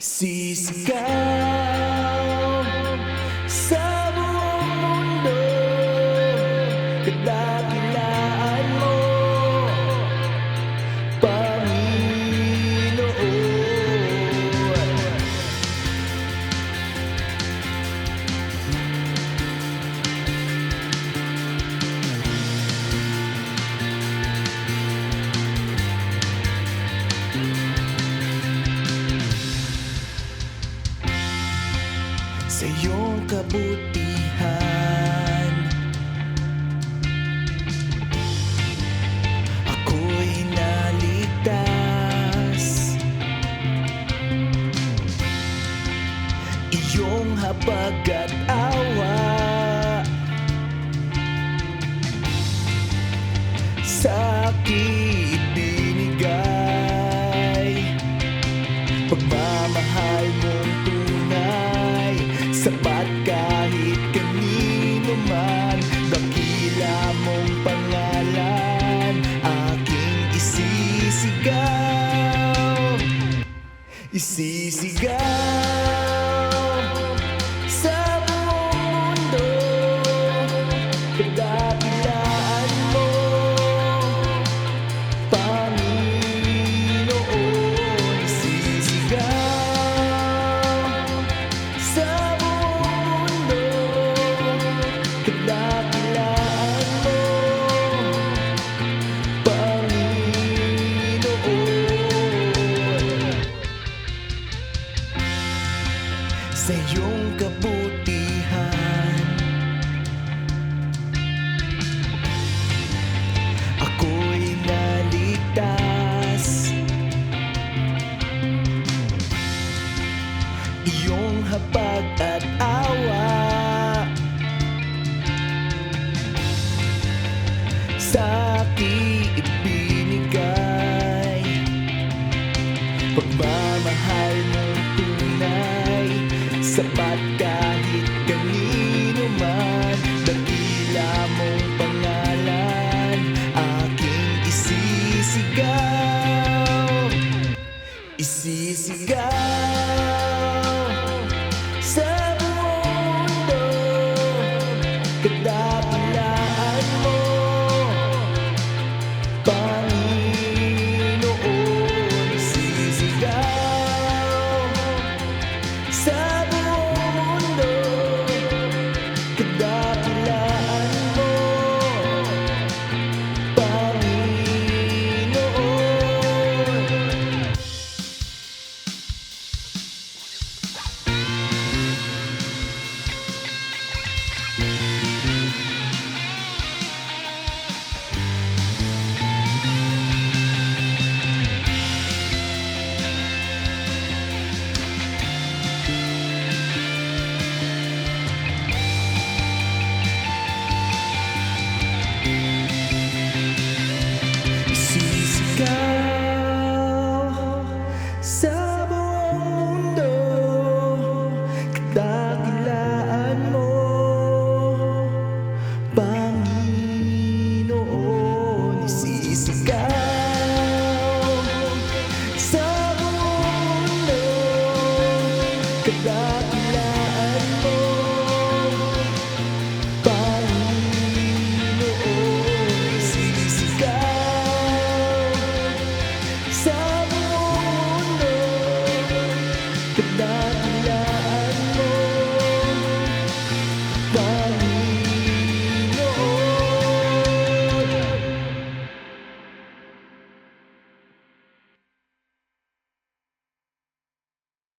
Sisigaw sa buong mundo Kadakilaan sa iyong kabutihan. Ako'y naligtas Iyong habag at awa. Sa akin kahit kanino man Dakila mong pangalan Aking isisigaw. Isisigaw Sa iyong kabutihan Ako'y naligtas. Iyong habag at awa Sa aking ibinigay Pagmamahal mong tunay Sapat kahit Panginoon sa buong mundo Kadakilaan mo Panginoon Sisigaw sa buong mundo Kadakilaan Sisigaw